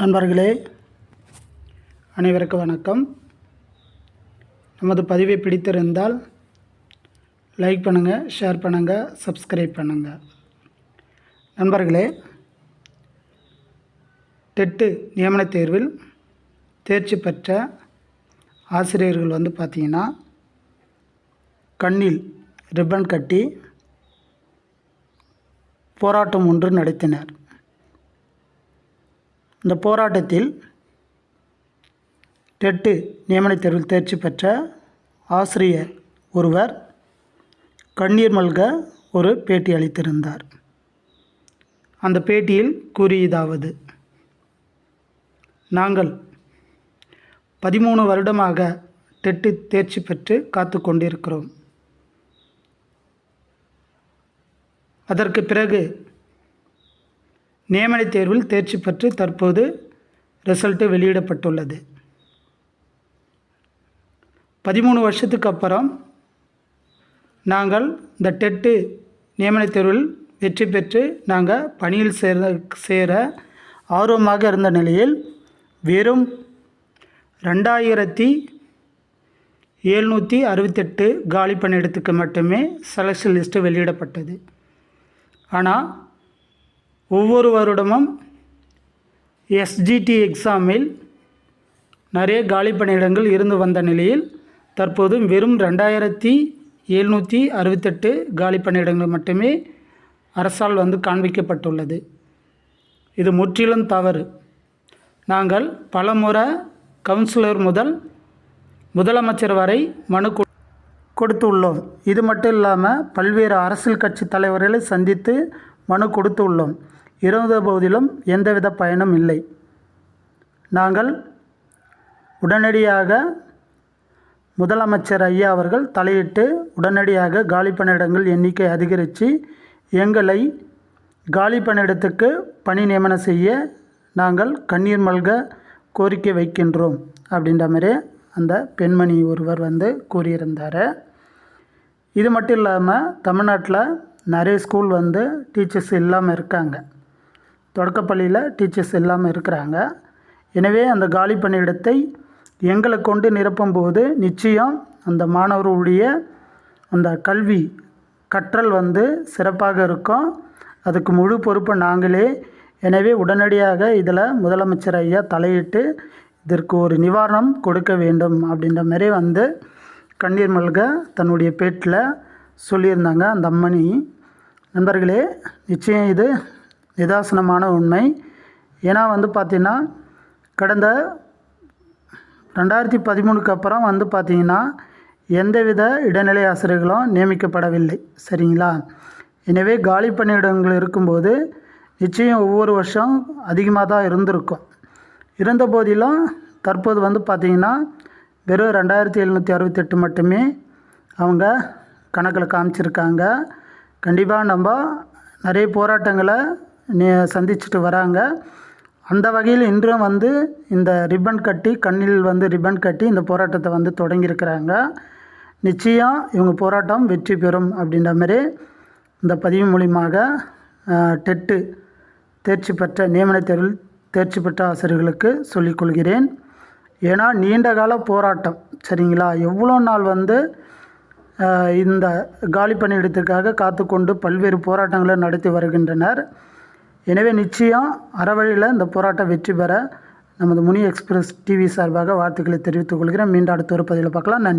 நண்பர்களே அனைவருக்கும் வணக்கம். நமது பதிவை பிடித்திருந்தால் லைக் பண்ணுங்கள் ஷேர் பண்ணுங்கள் சப்ஸ்கிரைப் பண்ணுங்கள் நண்பர்களே டெட்டு நியமனத் தேர்வில் தேர்ச்சி பெற்ற ஆசிரியர்கள் வந்து பார்த்திங்கன்னா கண்ணில் ரிப்பன் கட்டி போராட்டம் ஒன்று நடத்தினர். இந்த போராட்டத்தில் டெட்டு நியமனத் தேர்வில் தேர்ச்சி பெற்ற ஆசிரியர் ஒருவர் கண்ணீர் மல்க ஒரு பேட்டி அளித்திருந்தார். அந்த பேட்டியில் கூறியதாவது நாங்கள் பதிமூணு வருடமாக டெட்டு தேர்ச்சி பெற்று காத்து கொண்டிருக்கிறோம். அதற்கு பிறகு நியமனத் தேர்வில் தேர்ச்சி பெற்று தற்போது ரிசல்ட்டு வெளியிடப்பட்டுள்ளது. பதிமூணு வருஷத்துக்கு அப்புறம் நாங்கள் இந்த டெட்டு நியமனத் தேர்வில் வெற்றி பெற்று நாங்கள் பணியில் சேர சேர ஆர்வமாக இருந்த நிலையில் வெறும் ரெண்டாயிரத்தி எழுநூற்றி அறுபத்தெட்டு காலி பணியிடத்துக்கு மட்டுமே செலக்ஷன் லிஸ்ட்டு வெளியிடப்பட்டது. ஆனால் ஒவ்வொரு வருடமும் எஸ்ஜிடி எக்ஸாமில் நிறைய காலி பணியிடங்கள் இருந்து வந்த நிலையில் தற்போது வெறும் ரெண்டாயிரத்தி எழுநூற்றி அறுபத்தெட்டு காலி பணியிடங்கள் மட்டுமே அரசால் வந்து காண்பிக்கப்பட்டுள்ளது. இது முற்றிலும் தவறு. நாங்கள் பலமுறை கவுன்சிலர் முதல் முதலமைச்சர் வரை மனு கொடுத்து கொடுத்துள்ளோம். இது மட்டும் இல்லாமல் பல்வேறு அரசியல் கட்சி தலைவர்களை சந்தித்து மனு கொடுத்து உள்ளோம் இருந்த போதிலும் எந்தவித பயனும் இல்லை. நாங்கள் உடனடியாக முதலமைச்சர் ஐயா அவர்கள் தலையிட்டு உடனடியாக காலி பணியிடங்கள் எண்ணிக்கை அதிகரித்து எங்களை காலி பணியிடத்துக்கு பணி நியமனம் செய்ய நாங்கள் கண்ணீர் மல்க கோரிக்கை வைக்கின்றோம் அப்படின்ற மாதிரி அந்த பெண்மணி ஒருவர் வந்து கூறியிருந்தார். இது மட்டும் இல்லாமல் தமிழ்நாட்டில் நிறைய ஸ்கூல் வந்து டீச்சர்ஸ் இல்லாமல் இருக்காங்க. தொடக்கப்பள்ளியில் டீச்சர்ஸ் இல்லாமல் இருக்கிறாங்க. எனவே அந்த காலி பணியிடத்தை எங்களை கொண்டு நிரப்பும்போது நிச்சயம் அந்த மாணவர்களுடைய அந்த கல்வி கற்றல் வந்து சிறப்பாக இருக்கும். அதுக்கு முழு பொறுப்பு நாங்களே. எனவே உடனடியாக இதில் முதலமைச்சர் ஐயா தலையிட்டு இதற்கு ஒரு நிவாரணம் கொடுக்க வேண்டும் அப்படின்ற மாதிரி வந்து கண்ணீர் மல்க தன்னுடைய பேட்டில் சொல்லியிருந்தாங்க அந்த அம்மணி. நண்பர்களே நிச்சயம் இது நிதாசனமான உண்மை. ஏன்னா வந்து பார்த்திங்கன்னா கடந்த ரெண்டாயிரத்தி பதிமூணுக்கு அப்புறம் வந்து பார்த்திங்கன்னா எந்தவித இடைநிலை ஆசிரியர்களும் நியமிக்கப்படவில்லை. சரிங்களா? எனவே காலி பணியிடங்கள் இருக்கும்போது நிச்சயம் ஒவ்வொரு வருஷம் அதிகமாக தான் இருந்திருக்கும். இருந்த போதிலும் தற்போது வந்து பார்த்திங்கன்னா வெறும் ரெண்டாயிரத்தி எழுநூற்றி அறுபத்தெட்டு மட்டுமே அவங்க கணக்கில் காமிச்சிருக்காங்க. கண்டிப்பாக நம்ம நிறைய போராட்டங்களை சந்திச்சுட்டு வராங்க. அந்த வகையில் இன்றும் வந்து இந்த ரிப்பன் கட்டி கண்ணில் வந்து ரிப்பன் கட்டி இந்த போராட்டத்தை வந்து தொடங்கியிருக்கிறாங்க. நிச்சயம் இவங்க போராட்டம் வெற்றி பெறும் அப்படின்ற மாதிரி இந்த பதிவு மூலியமாக டெட்டு தேர்ச்சி பெற்ற நியமனத் தேர்வில் தேர்ச்சி பெற்ற ஆசிரியர்களுக்கு சொல்லிக்கொள்கிறேன் ஏன்னா நீண்ட கால போராட்டம் சரிங்களா? எவ்வளோ நாள் வந்து இந்த காலி பணியிடத்துக்காக காத்துக்கொண்டு பல்வேறு போராட்டங்களை நடத்தி வருகின்றனர். எனவே நிச்சயம் அறவழியில் இந்த போராட்டம் வெற்றி பெற நமது முனி எக்ஸ்பிரஸ் டிவி சார்பாக வாழ்த்துக்களை தெரிவித்துக் கொள்கிறேன். மீண்டும் அடுத்த ஒரு பதிவில் பார்க்கலாம். நன்றி.